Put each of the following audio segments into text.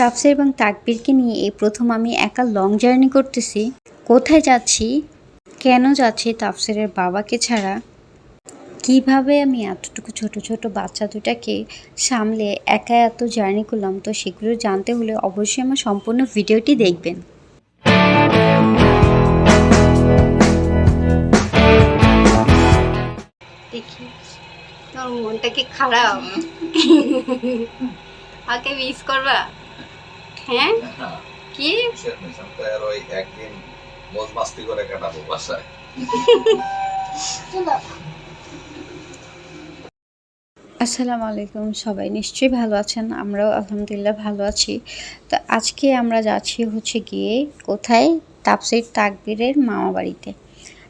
তাফসির এবং তাকবীরকে নিয়ে এই প্রথম আমি একা লং জার্নি করতেছি। কোথায় যাচ্ছি? কেন যাচ্ছি তাফসিরের বাবাকে ছাড়া? কীভাবে আমি এতটুকু ছোট ছোট বাচ্চা দুটাকে সামলে একা এত জার্নি করলাম তো সেগুলো জানতে হলে অবশ্যই আমার সম্পূর্ণ ভিডিওটি দেখবেন। দেখি। তোর মনটা কি খারাপ? আমাকে মিস করবা? হ্যাঁ? কি? একদিন মাস্তি করে কাটাবো আসসালামু আলাইকুম, সবাই নিশ্চয়ই ভালো আছেন? আমরাও আলহামদুলিল্লাহ ভালো আছি। তো আজকে আমরা যাচ্ছি হচ্ছে গিয়ে কোথায়? তাপসির তাকবীরের মামা বাড়িতে।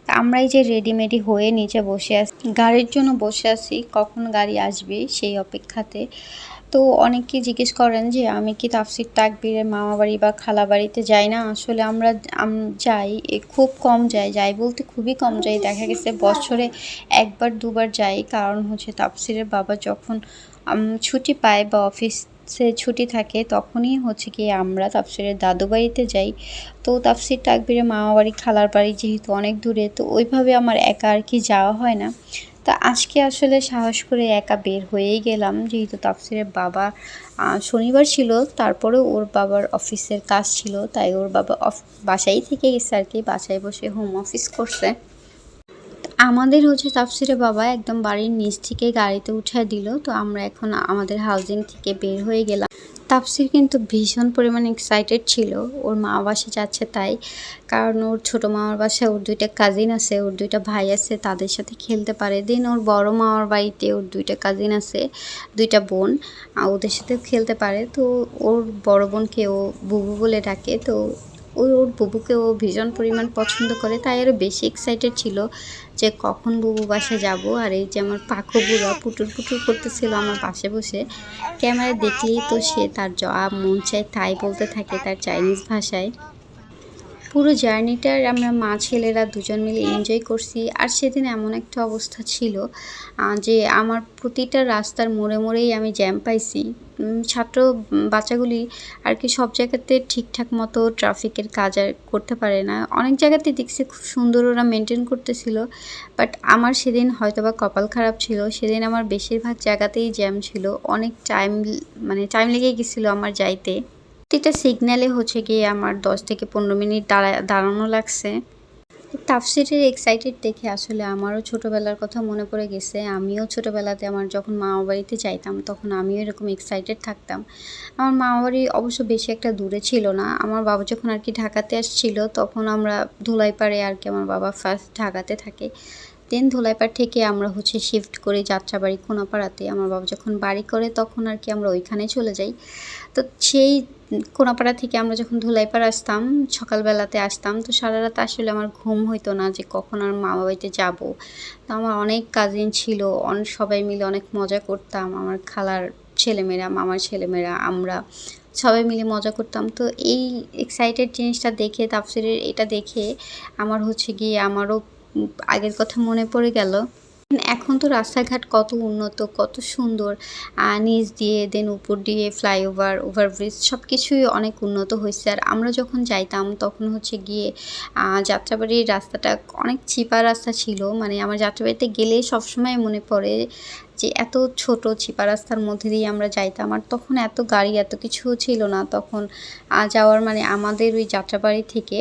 তা আমরা এই যে রেডিমেডি হয়ে নিচে বসে আছি, গাড়ির জন্য বসে আছি, কখন গাড়ি আসবে সেই অপেক্ষাতে। তো অনেকে জিজ্ঞেস করেন যে আমি কি তাফসির তাকবীরের মামা বাড়ি বা খালা বাড়িতে যাই না? আসলে আমরা যাই এ খুব কম যাই যাই বলতে খুবই কম যাই। দেখা গেছে বছরে একবার দুবার যাই। কারণ হচ্ছে তাফসিরের বাবা যখন ছুটি পায় বা অফিসে ছুটি থাকে তখনই হচ্ছে কি আমরা তাফসিরের দাদু বাড়িতে যাই। তো তাফসির তাকবীরের মামা বাড়ি খালার বাড়ি যেহেতু অনেক দূরে তো ওইভাবে আমার একা আর কি যাওয়া হয় না। তা আজকে আসলে সাহস করে একা বের হয়েই গেলাম। যেহেতু তাফসিরের বাবা শনিবার ছিল, তারপরে ওর বাবার অফিসের কাজ ছিল, তাই ওর বাবা অফ, বাসায় থেকে গেছে আর কি, বাসায় বসে হোম অফিস করছে। আমাদের হচ্ছে তাফসিরে বাবা একদম বাড়ির নিচ থেকে গাড়িতে উঠায় দিল, তো আমরা এখন আমাদের হাউজিং থেকে বের হয়ে গেলাম। তাফসির কিন্তু ভীষণ পরিমাণে এক্সাইটেড ছিল, ওর মা বাসা যাচ্ছে তাই, কারণ ওর ছোটো মামার বাসায় ওর দুইটা কাজিন আছে, ওর দুইটা ভাই আছে, তাদের সাথে খেলতে পারে। দেন ওর বড় মামার বাড়িতে ওর দুইটা কাজিন আছে, দুইটা বোন ওদের সাথেও খেলতে পারে। তো ওর বড় বোনকে ও বুবু বলে ডাকে, তো ওর বুবুকে ও ভীষণ পরিমাণ পছন্দ করে, তাই আরও বেশি এক্সাইটেড ছিল যে কখন বুবু বাসা যাব আর এই যে আমার পাখো বুড়া পুটুর পুটুর করতেছিল আমার পাশে বসে। ক্যামেরা দেখলেই তো সে তার যা মন চায় তাই বলতে থাকে তার চাইনিজ ভাষায়। পুরো জার্নিটার আমরা মা ছেলেরা দুজন মিলে এনজয় করছি। আর সেদিন এমন একটা অবস্থা ছিল যে আমার প্রতিটা রাস্তার মোড়ে মোড়েই আমি জ্যাম পাইছি। ছাত্র বাচ্চাগুলি আর কি সব জায়গাতে ঠিকঠাক মতো ট্রাফিকের কাজ আর করতে পারে না। অনেক জায়গাতে দেখছি খুব সুন্দর ওরা মেনটেন করতেছিল বাট আমার সেদিন হয়তোবা কপাল খারাপ ছিল। সেদিন আমার বেশিরভাগ জায়গাতেই জ্যাম ছিল। অনেক টাইম মানে টাইম লেগে গেছিল আমার যাইতে। প্রতিটা সিগন্যালে হচ্ছে গিয়ে আমার দশ থেকে পনেরো মিনিট দাঁড়া, দাঁড়ানো লাগছে। তাফসিরের এক্সাইটেড দেখে আসলে আমারও ছোটোবেলার কথা মনে পড়ে গেছে। আমিও ছোটোবেলাতে আমার যখন মামা বাড়িতে যাইতাম, তখন আমিও এরকম এক্সাইটেড থাকতাম। আমার মামা বাড়ি অবশ্য বেশি একটা দূরে ছিল না। আমার বাবা যখন আর কি ঢাকাতে আসছিল, তখন আমরা ধুলাই ধুলাইপাড়ে আর কি আমার বাবা ফার্স্ট ঢাকাতে থাকে। দেন ধুলাইপাড় থেকে আমরা হচ্ছে শিফট করে যাত্রাবাড়ি কোনাপাড়াতে আমার বাবা যখন বাড়ি করে তখন আর কি আমরা ওইখানে চলে যাই। তো সেই কোনাপাড়া থেকে আমরা যখন ধুলাইপাড় আসতাম, সকালবেলাতে আসতাম, তো সারা রাত আসলে আমার ঘুম হইতো না যে কখন আর মামা বাড়িতে যাব। তো আমার অনেক কাজিন ছিল অনেক সবাই মিলে অনেক মজা করতাম। আমার খালার ছেলেমেয়েরা, মামার ছেলেমেয়েরা, আমরা সবাই মিলে মজা করতাম। তো এই এক্সাইটেড জিনিসটা দেখে, তাফসিরের এটা দেখে আমার হচ্ছে গিয়ে আমারও আগের কথা মনে পড়ে গেল। এখন তো রাস্তাঘাট কত উন্নত, কত সুন্দর। নিচ দিয়ে দেন উপর দিয়ে ফ্লাইওভার ওভারব্রিজ সব কিছুই অনেক উন্নত হয়েছে। আর আমরা যখন যাইতাম, তখন হচ্ছে গিয়ে যাত্রাবাড়ির রাস্তাটা অনেক চিপা রাস্তা ছিল। মানে আমার যাত্রাবাড়িতে গেলে সবসময় মনে পড়ে যে, এত ছোট চিপা রাস্তার মধ্যে দিয়ে আমরা যাইতাম। আর তখন এত গাড়ি, এত কিছু ছিল না। তখন যাওয়ার মানে আমাদের ওই যাত্রাবাড়ি থেকে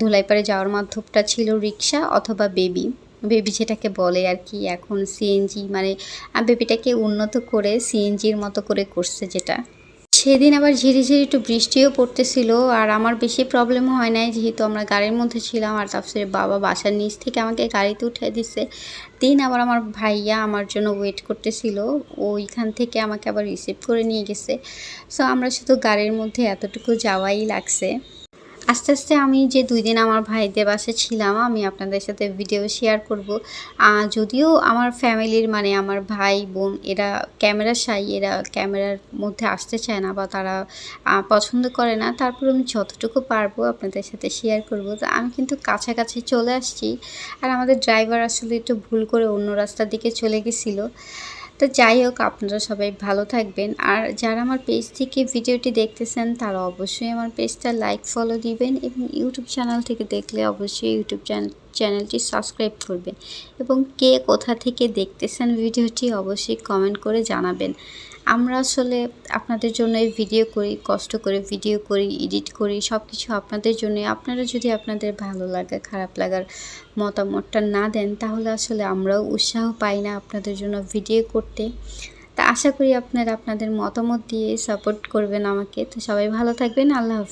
ধুলাইপাড়ে যাওয়ার মাধ্যমটা ছিল রিক্সা অথবা বেবি। বেবি যেটাকে বলে আর কি এখন সিএনজি মানে বেবিটাকে উন্নত করে সিএনজির মতো করে করছে যেটা। সেদিন আবার ঝিরিঝিরি একটু বৃষ্টিও পড়তেছিল আর আমার বেশি প্রবলেম হয় নাই যেহেতু আমরা গাড়ির মধ্যে ছিলাম আর তারপরে বাবা বাসার নিচ থেকে আমাকে গাড়িতে উঠে দিছে। দিন আবার আমার ভাইয়া আমার জন্য ওয়েট করতেছিল ওইখান থেকে আমাকে আবার রিসিভ করে নিয়ে গেছে। সো আমরা শুধু গাড়ির মধ্যে এতটুকু যাওয়াই লাগছে। আস্তে আস্তে আমি যে দুই দিন আমার ভাইদের বাসে ছিলাম, আমি আপনাদের সাথে ভিডিও শেয়ার করব। যদিও আমার ফ্যামিলির মানে আমার ভাই, বোন, এরা ক্যামেরা সাই এরা ক্যামেরার মধ্যে আসতে চায় না বা তারা পছন্দ করে না, তারপর আমি যতটুকু পারব আপনাদের সাথে শেয়ার করব। তো আমি কিন্তু কাছাকাছি চলে আসছি। আর আমাদের ড্রাইভার আসলে একটু ভুল করে অন্য রাস্তার দিকে চলে গেছিল। তো যাই হোক, আপনারা সবাই ভালো থাকবেন। আর যারা আমার পেজ থেকে ভিডিওটি দেখতেছেন, তারা অবশ্যই আমার পেজটা লাইক ফলো দিবেন এবং ইউটিউব চ্যানেল থেকে দেখলে অবশ্যই ইউটিউব চ্যানেলটি সাবস্ক্রাইব করবেন। এবং কে কোথা থেকে দেখতেছেন ভিডিওটি অবশ্যই কমেন্ট করে জানাবেন। আমরা আসলে আপনাদের জন্য এই ভিডিও করি, কষ্ট করে ভিডিও করি, এডিট করি সব কিছু আপনাদের জন্য। আপনারা যদি আপনাদের ভালো লাগা, খারাপ লাগার মতামতটা না দেন, তাহলে আসলে আমরাও উৎসাহ পাই না আপনাদের জন্য ভিডিও করতে। তা আশা করি আপনারা আপনাদের মতামত দিয়ে সাপোর্ট করবেন আমাকে। তো সবাই ভালো থাকবেন, আল্লাহ হাফিজ।